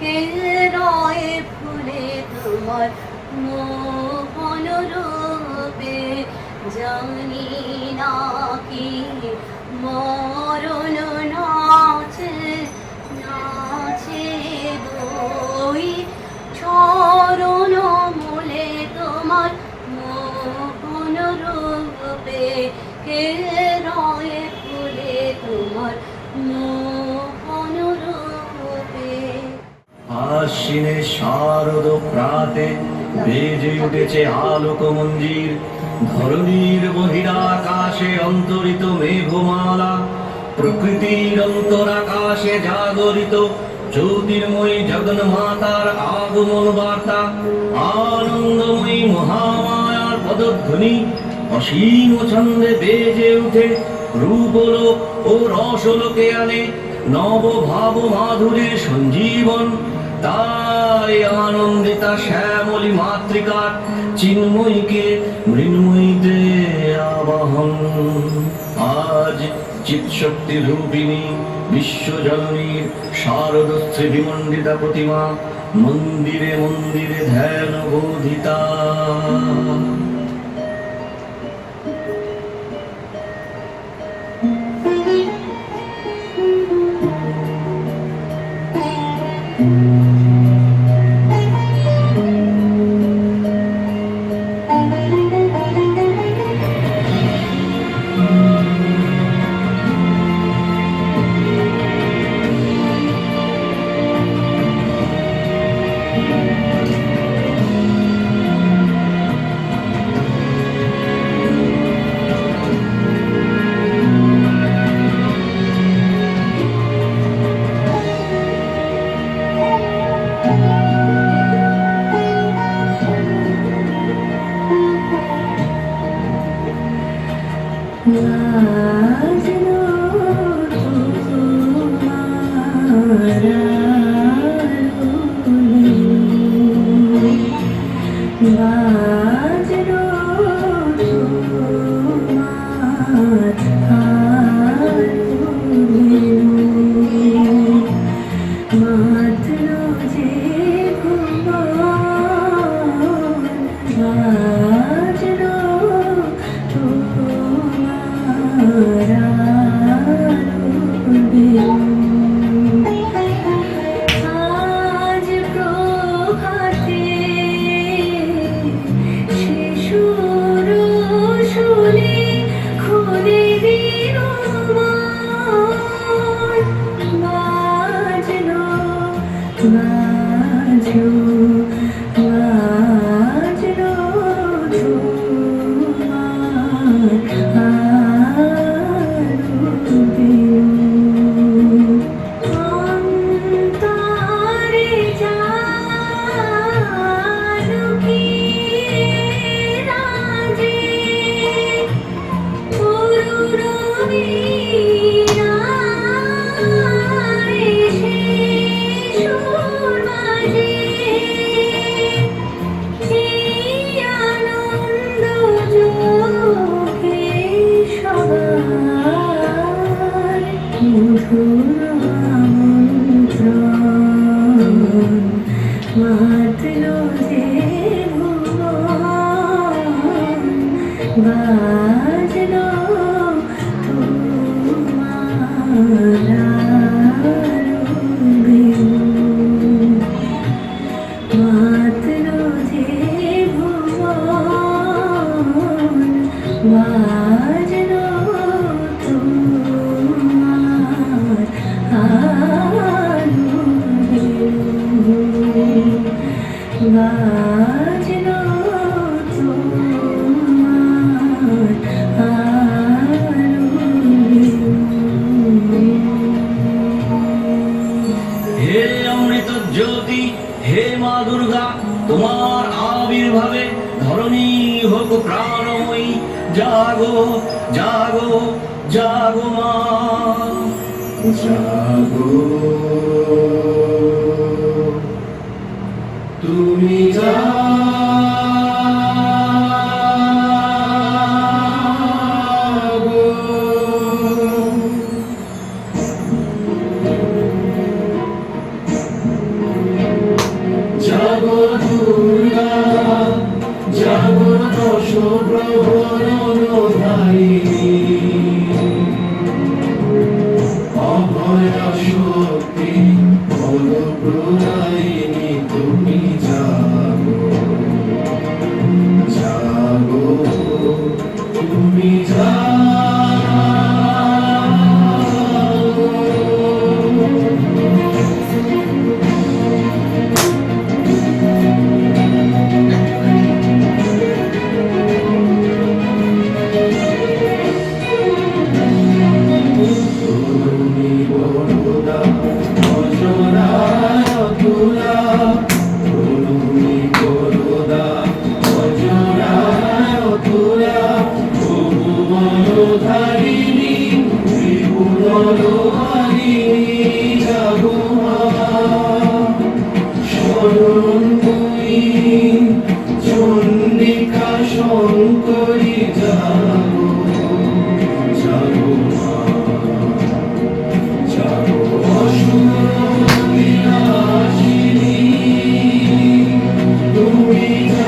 রয়ে ফুলে তোমার মোহন রূপে জানি না কি মরণ নাচে নাচে দই চরণ মূলে তোমার মোহন রূপে কে রয়ে ফুলে তোমার মোহন আশ্বিনে শারদ প্রাতে বেজে উঠেছে আলোক মঞ্জির ধরণীর বহিরাকাশে অন্তরিত মেঘমালা, প্রকৃতির অন্তরাকাশে জাগরিত জ্যোতির্ময়ী জগন্মাতার আগমন বার্তা, আনন্দময়ী মহামায়ার পদধ্বনি, অসীম ছন্দে বেজে উঠে রূপলোক ও রসলোকে আনে নব ভাব মাধুরীর সঞ্জীবন। তাই আনন্দিতা শ্যামলী মাতৃকার চিন্ময়ীকে মৃন্ময়ীতে আবাহন। আজ চিৎশক্তি রূপিণী বিশ্বজননীর শারদ বিমণ্ডিতা প্রতিমা মন্দিরে মন্দিরে ধ্যান বোধিতা। আজ মধুর জ্যোতি হে মা দুর্গা তোমার আবির্ভাবে ধরণী হোক প্রাণময়ী। জাগো জাগো জাগো মা। জাগো। তুমি we